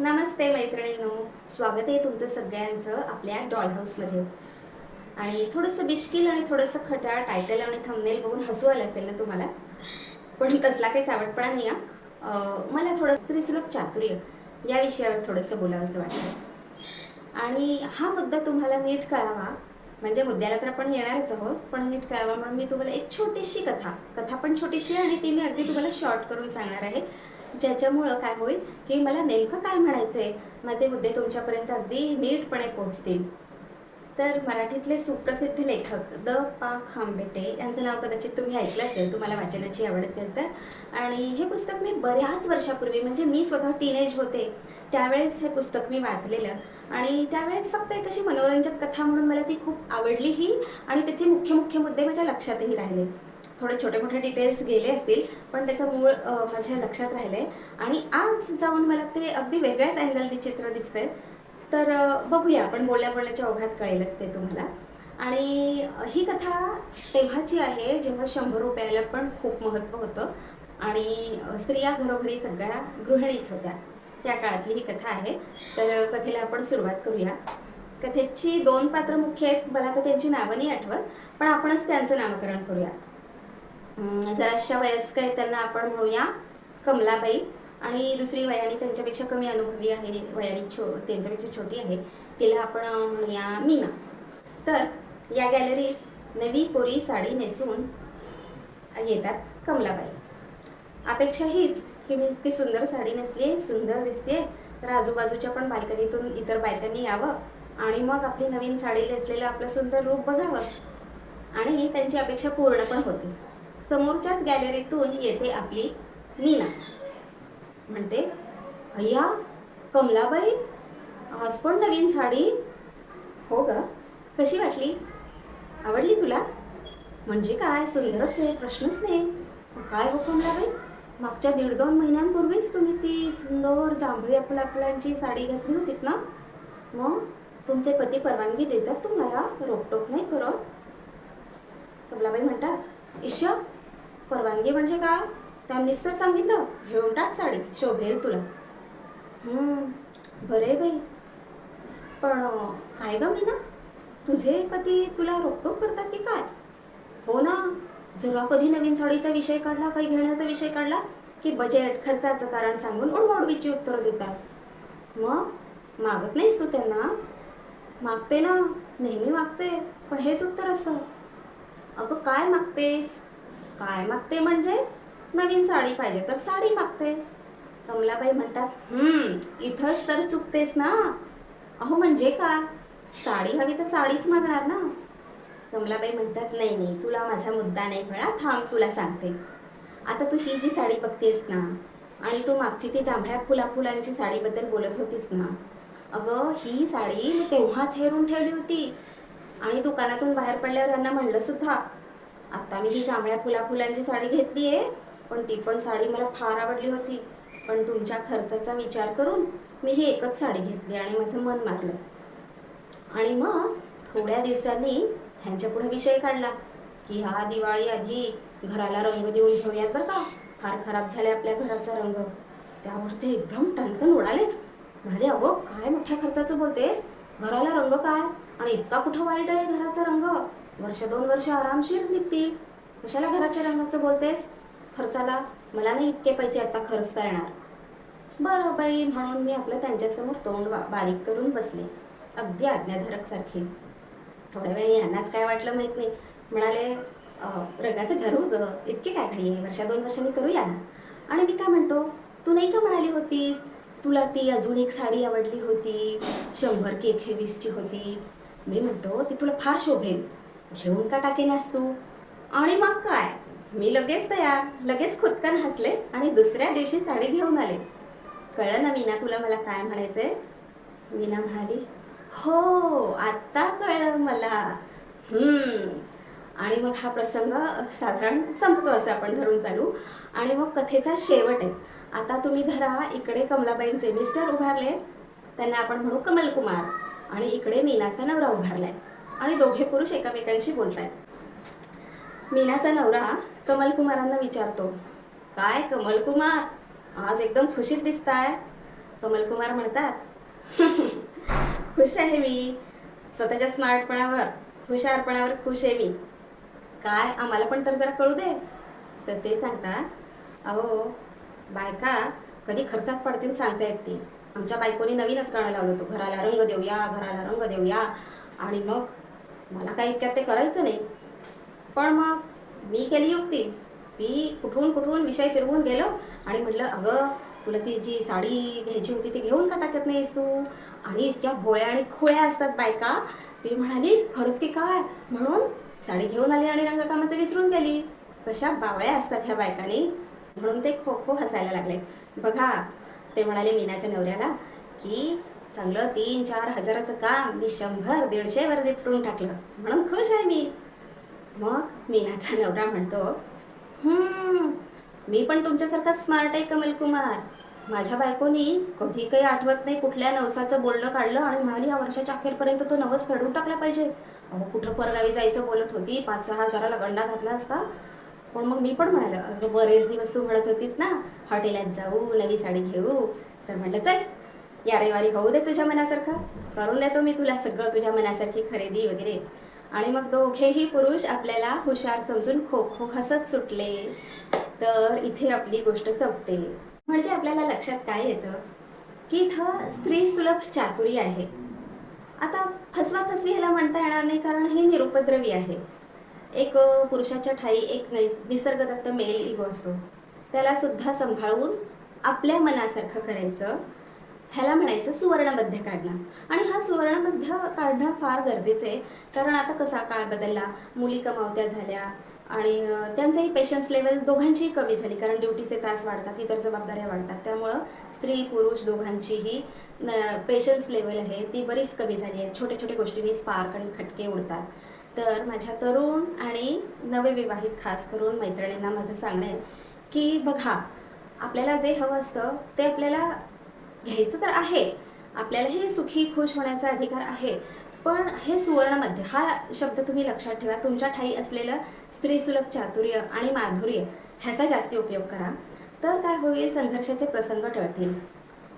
नमस्ते मैत्रिणींनो. स्वागत आहे तुमचं सगळ्यांचं आपल्या डॉल हाऊसमध्ये आणि थोडंसं बिश्किल आणि थोडंसं खटाळ टायटल आणि थंबनेल बघून हसू आलं असेल ना तुम्हाला? पण कसला काही सावटपणा नाही हा मला थोडं स्त्रीसुलभ चातुर्य या विषयावर थोडंसं बोलावं असं वाटतं आणि हा मुद्दा तुम्हाला नीट कळावा. म्हणजे मुद्द्याला तर आपण येणारच आहोत पण नीट कळावा म्हणून मी तुम्हाला एक छोटीशी कथा कथा पण छोटीशी आहे आणि ती मी अगदी तुम्हाला शॉर्ट करून सांगणार आहे. ज्याच्यामुळं काय होईल की मला नेमकं काय म्हणायचं आहे माझे मुद्दे तुमच्यापर्यंत अगदी नीटपणे पोचतील तर मराठीतले सुप्रसिद्ध लेखक द पा खांबेटे यांचं नाव कदाचित तुम्ही ऐकलं असेल तुम्हाला वाचनाची आवड असेल तर. आणि हे पुस्तक मी बऱ्याच वर्षापूर्वी म्हणजे मी स्वतः टीनेज होते त्यावेळेस हे पुस्तक मी वाचलेलं. आणि त्यावेळेस फक्त एक अशी मनोरंजक कथा म्हणून मला ती खूप आवडलीही आणि त्याचे मुख्य मुख्य मुद्दे माझ्या लक्षातही राहिले. थोडे छोटे मोठे डिटेल्स गेले असतील पण त्याचं मूळ माझ्या लक्षात राहिले आणि आज जाऊन मला ते अगदी वेगळ्याच अँगलने चित्र दिसतंय. तर बघूया आपण बोलल्या बोलण्याच्या ओघात कळेलच ते तुम्हाला. आणि ही कथा तेव्हाची आहे जेव्हा शंभर रुपयाला पण खूप महत्त्व होतं. आणि स्त्रिया घरोघरी सगळ्या गृहिणीच होत्या. त्या काळातली ही कथा आहे. तर कथेला आपण सुरुवात करूया. कथेची दोन पात्र मुख्य आहेत. मला तर त्यांची नावं नाही आठवत पण आपणच त्यांचं नामकरण करूया. जराशा वयस्क आहेत त्यांना आपण म्हणूया कमलाबाई. आणि दुसरी वयाने त्यांच्यापेक्षा कमी अनुभवी आहे वयाने छो त्यांच्यापेक्षा छोटी आहे. तिला आपण म्हणूया मीना. तर या गॅलरीत नवी कोरी साडी नेसून येतात कमलाबाई. अपेक्षा हीच की मी इतकी सुंदर साडी नेसली सुंदर दिसते तर आजूबाजूच्या पण बाल्कनीतून इतर बायकांनी यावं आणि मग आपली नवीन साडी नेसलेलं आपलं सुंदर रूप बघावं. आणि त्यांची अपेक्षा पूर्ण पण होते. समोरच्याच गॅलरीतून येते आपली मीना. म्हणते अय्या कमलाबाई आज पण नवीन साडी. हो ग. कशी वाटली? आवडली तुला. म्हणजे काय? सुंदरच आहे प्रश्नच नाही. काय हो कमलाबाई? मागच्या दीड दोन महिन्यांपूर्वीच तुम्ही ती सुंदर जांभळी फुला साडी घातली होतीत ना? मग तुमचे पती परवानगी देतात तुम्हाला रोकटोक नाही करत? कमलाबाई म्हणतात ईश्या परवानगी म्हणजे काय त्यांनीच तर सांगितलं घेऊन टाक साडी शोभेल तुला. बरे बरं आहे बाई. पण काय काय ग मीना तुझे पती तुला रोकटोक करतात की काय? हो ना जरा कधी नवीन साडीचा विषय काढला काही घेण्याचा विषय काढला की बजेट खर्चाचं कारण सांगून उडवाउडवीची उत्तरं देतात. मग मागत नाहीस तू त्यांना? मागते ना नेहमी मागते पण हेच उत्तर असतं. अगं काय मागतेस? काय मागते म्हणजे? नवीन साडी पाहिजे तर साडी मागते. कमलाबाई म्हणतात "हम्म, इथंच तर चुकतेस ना. अहो म्हणजे का साडी हवी तर साडीच मागणार ना. कमलाबाई म्हणतात नाही नाही तुला माझा मुद्दा नाही कळा थांब तुला सांगते. आता तू ही जी साडी बघतेस ना आणि तू मागची ती जांभळ्या फुला फुलांची साडीबद्दल बोलत होतीस ना अगं ही साडी मी तेव्हाच हेरून ठेवली होती. आणि दुकानातून बाहेर पडल्यावर यांना म्हणलं सुद्धा आत्ता मी ही जांभळ्या फुला फुलांची साडी घेतली आहे पण ती पण साडी मला फार आवडली होती. पण तुमच्या खर्चाचा विचार करून मी ही एकच साडी घेतली आणि माझं मन मारलं. आणि मग थोड्या दिवसांनी ह्यांच्या पुढे विषय काढला की हा दिवाळी आधी घराला रंग देऊन घेऊयात बरं का? फार खराब झाले आपल्या घराचा रंग. त्यावर ते एकदम टणकण उडालेच म्हणाले अगो काय मोठ्या खर्चाचं बोलतेस? घराला रंग काय? आणि इतका कुठं वाईट आहे घराचा रंग? वर्ष दोन वर्ष आरामशीर निघतील. कशाला घराच्या रंगाचं बोलतेस? खर्चाला. मला नाही इतके पैसे आता खर्चता येणार. बरं बाई म्हणून मी आपलं त्यांच्यासमोर तोंड बारीक करून बसले. अगदी आज्ञाधारक सारखी. थोड्या वेळ यांनाच काय वाटलं माहीत नाही. म्हणाले रंगाचं घरू हो ग. इतके काय घाई आहे. वर्षा दोन वर्षांनी करूया ना. आणि मी काय म्हणतो तू नाही का म्हणाली होतीस? तुला ती अजून एक साडी आवडली होती. शंभर की एकशे वीसची होती. मी म्हणतो ती तुला फार शोभेल. घेऊन का टाकेनास तू? आणि मग काय? मी लगेच तयार लगेच खुदकन हसले आणि दुसऱ्या दिवशी साडी घेऊन आले. कळलं ना मीना तुला मला काय म्हणायचंय? मीना म्हणाली हो आत्ता कळलं मला. आणि मग हा प्रसंग साधारण संपतो असं आपण धरून चालू. आणि मग कथेचा शेवट आहे. आता तुम्ही धरा इकडे कमलाबाईंचे मिस्टर उभारले त्यांना आपण म्हणू कमलकुमार. आणि इकडे मीनाचा नवरा उभारलाय. आणि दोघे पुरुष एकामेकांशी बोलतायत. मीनाचा नवरा कमलकुमारांना विचारतो काय कमलकुमार? आज एकदम खुशीत दिसताय. कमलकुमार म्हणतात खुश आहे मी. स्वतःच्या स्मार्टपणावर हुशारपणावर खुश आहे मी. काय आम्हाला पण तर जरा कळू दे. तर ते सांगतात अहो बायका कधी खर्चात पडतील सांगता येत ती. आमच्या बायकोनी नवीनच गाणं लावलं होतं. घराला रंग देऊया घराला रंग देऊया. आणि मग मला काही इतक्यात ते करायचं नाही. पण मग मी केली युक्ती. मी कुठून कुठून विषय फिरवून गेलो आणि म्हटलं अगं तुला ती जी साडी घ्यायची होती ती घेऊन का टाकत नाहीस तू? आणि इतक्या भोळ्या आणि खोळ्या असतात बायका. ती म्हणाली खरंच की काय? म्हणून साडी घेऊन आली आणि रंगकामाचं विसरून गेली. कशा बावळ्या असतात ह्या बायकांनी. म्हणून ते खो खो हसायला लागले. बघा ते म्हणाले मीनाच्या नवऱ्याला की चांगलं तीन चार हजाराचं काम मी शंभर दीडशेवर निपटून टाकलं. म्हणून खुश आहे मी. मग मीनाचा नवरा म्हणतो मी पण तुमच्यासारखा स्मार्ट आहे कमल कुमार. माझ्या बायकोनी कधी काही आठवत नाही कुठल्या नवसाचं बोलणं काढलं आणि म्हणाली या वर्षाच्या अखेरपर्यंत तो नवस फेडून टाकला पाहिजे. अहो कुठं परगावी जायचं बोलत होती पाच सहा हजाराला गंडा घातला असता. पण मग मी पण म्हणालं अगं बरेच दिवस तू म्हणत होतीस ना हॉटेलात जाऊ नवी साडी घेऊ. तर म्हटलं चल या रविवारी होऊ दे तुझ्या मनासारखं. करून देतो मी तुला सगळं तुझ्या मनासारखी खरेदी वगैरे. आणि मग दोघेही पुरुष आपल्याला हुशार समजून खो खो हसत सुटले. तर इथे आपली गोष्ट संपते. म्हणजे आपल्याला लक्षात काय येतं? की इथं स्त्री सुलभ चातुर्य आहे. आता फसवा फसवी ह्याला म्हणता येणार नाही कारण ही निरुपद्रवी आहे. एक पुरुषाच्या ठाई एक निसर्गदत्त मेल इगो असतो. त्याला सुद्धा सांभाळून आपल्या मनासारखं करायचं. ह्याला म्हणायचं सुवर्णमध्य काढणं. आणि हा सुवर्णमध्य काढणं फार गरजेचं आहे. कारण आता कसा काळ बदलला मुली कमावत्या झाल्या आणि त्यांचंही पेशन्स लेवल दोघांचीही कमी झाली. कारण ड्युटीचे त्रास वाढतात इतर जबाबदाऱ्या वाढतात. त्यामुळं स्त्री पुरुष दोघांचीही पेशन्स लेवल आहे ती बरीच कमी झाली आहे. छोट्या छोट्या गोष्टींनी स्पार्क आणि खटके उडतात. तर माझ्या तरुण आणि नवविवाहित खास करून मैत्रिणींना माझं सांगणं आहे की बघा आपल्याला जे हवं असतं ते आपल्याला घ्यायचं तर आहे. आपल्यालाही सुखी खुश होण्याचा अधिकार आहे. पण हे सुवर्णमध्य हा शब्द तुम्ही लक्षात ठेवा. तुमच्या ठाई असलेलं स्त्रीसुलभ चातुर्य आणि माधुर्य ह्याचा जास्ती उपयोग करा. तर काय होईल? संघर्षाचे प्रसंग टळतील.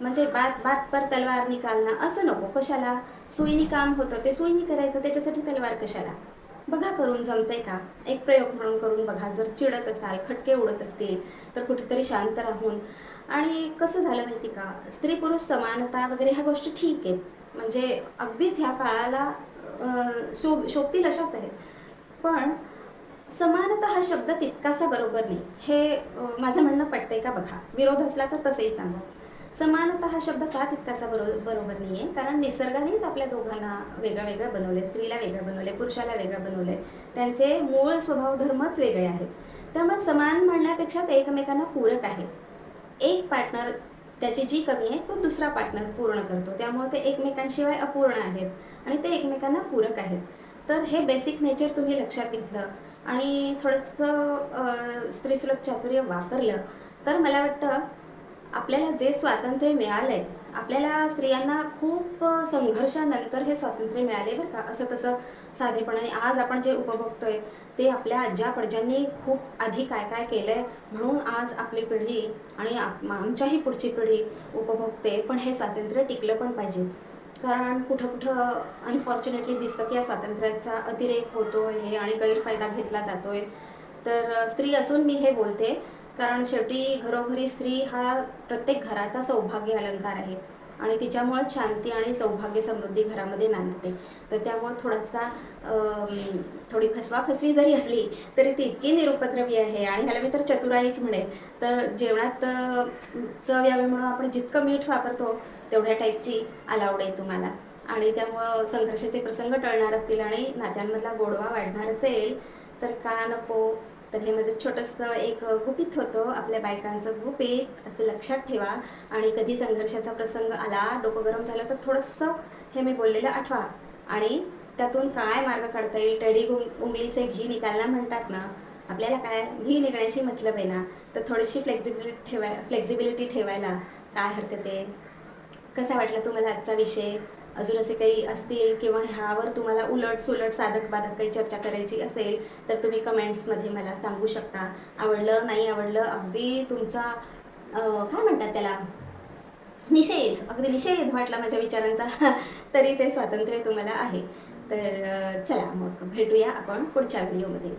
म्हणजे बात बात पर तलवार निकालणं असं नको. कशाला? सुईनी काम होतं. ते सुईनी करायचं. त्याच्यासाठी तलवार कशाला? बघा करून जमतंय का? एक प्रयोग म्हणून करून बघा. जर चिडत असाल खटके उडत असतील तर कुठेतरी शांत राहून आणि कसं झालं माहिती का? स्त्री पुरुष समानता वगैरे ह्या गोष्टी ठीक आहेत. म्हणजे अगदीच ह्या काळाला शोभ शोभतील अशाच आहेत. पण समानता हा शब्द तितकासा बरोबर नाही. हे माझं म्हणणं पटतंय का बघा? विरोध असला तर तसंही सांगा. समानता हा शब्द का तितकासा बरो बरोबर नाही आहे कारण निसर्गानेच आपल्या दोघांना वेगळं वेगळं बनवले स्त्रीला वेगळं बनवले पुरुषाला वेगळं बनवले त्यांचे मूळ स्वभाव धर्मच वेगळे आहेत. त्यामुळे समान म्हणण्यापेक्षा ते एकमेकांना पूरक आहे एक पार्टनर त्याची जी कमी आहे तो दुसरा पार्टनर पूर्ण करतो. त्यामुळे ते एकमेकांशिवाय अपूर्ण आहेत आणि ते एकमेकांना पूरक आहेत. तर हे बेसिक नेचर तुम्ही लक्षात घेतलं आणि थोडंसं स्त्रीसुलभ चातुर्य वापरलं तर मला वाटतं आपल्याला जे स्वातंत्र्य मिळालं आहे आपल्याला स्त्रियांना खूप संघर्षानंतर हे स्वातंत्र्य मिळाले बरं का. असं तसं साधेपणाने आज आपण जे उपभोगतोय ते आपल्या आज्या पडज्यांनी खूप आधी काय काय केलंय म्हणून आज आपली पिढी आणि आप- आमच्याही पुढची पिढी उपभोगते. पण हे स्वातंत्र्य टिकलं पण पाहिजे. कारण कुठं कुठं अनफॉर्च्युनेटली दिसतं की या स्वातंत्र्याचा अतिरेक होतोय हे आणि गैरफायदा घेतला जातोय. तर स्त्री असून मी हे बोलते कारण शेवटी घरोघरी स्त्री हा प्रत्येक घराचा सौभाग्य अलंकार आहे आणि तिच्यामुळे शांती आणि सौभाग्य समृद्धी घरामध्ये नांदते. तर त्यामुळे थोडासा थोडी फसवा फसवी जरी असली तरी ती इतकी निरुपद्रवी आहे आणि ह्याला मी तर चतुराईच म्हणेल तर जेवणात चव यावी म्हणून आपण जितकं मीठ वापरतो तेवढ्या टाईपची अलाउड आहे तुम्हाला. आणि त्यामुळं संघर्षाचे प्रसंग टळणार असतील आणि नात्यांमधला गोडवा वाढणार असेल तर का नको? तर हे माझं छोटंसं एक गुपित होतं आपल्या बायकांचं गुपित असं लक्षात ठेवा. आणि कधी संघर्षाचा प्रसंग आला डोकं गरम झालं तर थोडंसं हे मी बोललेलं आठवा. आणि त्यातून काय मार्ग काढता येईल? टडी गुंग घी निकालना म्हणतात ना आपल्याला काय? घी निघण्याची मतलब आहे ना. तर थोडीशी फ्लेक्झिबिलिटी ठेवाय फ्लेक्झिबिलिटी ठेवायला काय हरकत आहे? कसा वाटला तुम्हाला आजचा विषय? अजून असे काही असतील किंवा ह्यावर तुम्हाला उलट सुलट साधक बाधक काही चर्चा करायची असेल तर तुम्ही कमेंट्समध्ये मला सांगू शकता. आवडलं नाही आवडलं अगदी तुमचा काय म्हणतात त्याला? निषेध अगदी निषेध वाटला माझ्या विचारांचा. तरी ते स्वातंत्र्य तुम्हाला आहे. तर चला मग भेटूया आपण पुढच्या व्हिडिओमध्ये